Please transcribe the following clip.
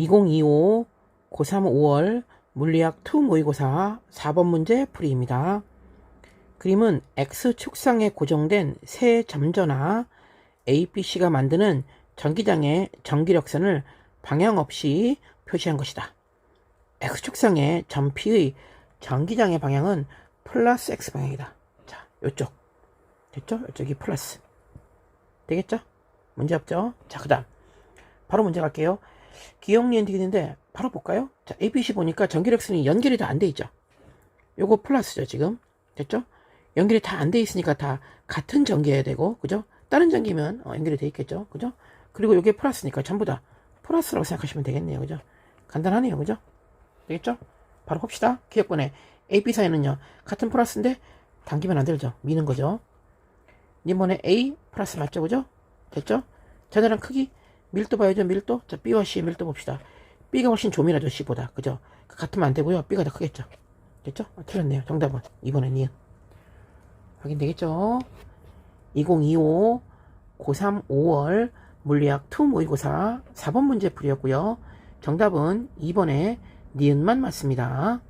2025 고3 5월 물리학 2 모의고사 4번 문제 풀이입니다. 그림은 X축상에 고정된 세 점전화 ABC가 만드는 전기장의 전기력선을 방향 없이 표시한 것이다. X축상의 점 P의 전기장의 방향은 플러스 X 방향이다. 자, 요쪽. 됐죠? 요쪽이 플러스. 되겠죠? 문제 없죠? 자, 그 다음. 바로 문제 갈게요. 기억니은 디귿인데 바로 볼까요? 자, ABC 보니까 전기력선이 연결이 다 안 돼 있죠. 요거 플러스죠, 지금. 됐죠? 연결이 다 안 돼 있으니까 다 같은 전기여야 되고, 그죠? 다른 전기면 어, 연결이 돼 있겠죠, 그죠? 그리고 요게 플러스니까 전부 다 플러스라고 생각하시면 되겠네요, 그죠? 간단하네요, 그죠? 되겠죠? 바로 봅시다. 기억번에 AB 사이는요, 같은 플러스인데 당기면 안 되죠. 미는 거죠. 이번에 A 플러스 맞죠, 그죠? 됐죠? 전화랑 크기 밀도 봐야죠, 밀도. 자, B와 C의 밀도 봅시다. B가 훨씬 조밀하죠, C보다. 그죠? 그 같으면 안 되고요. B가 더 크겠죠. 됐죠? 아, 틀렸네요. 정답은. 이번엔 니은. 확인되겠죠? 2025 고3 5월 물리학 2 모의고사 4번 문제 풀이었고요. 정답은 2번에 니은만 맞습니다.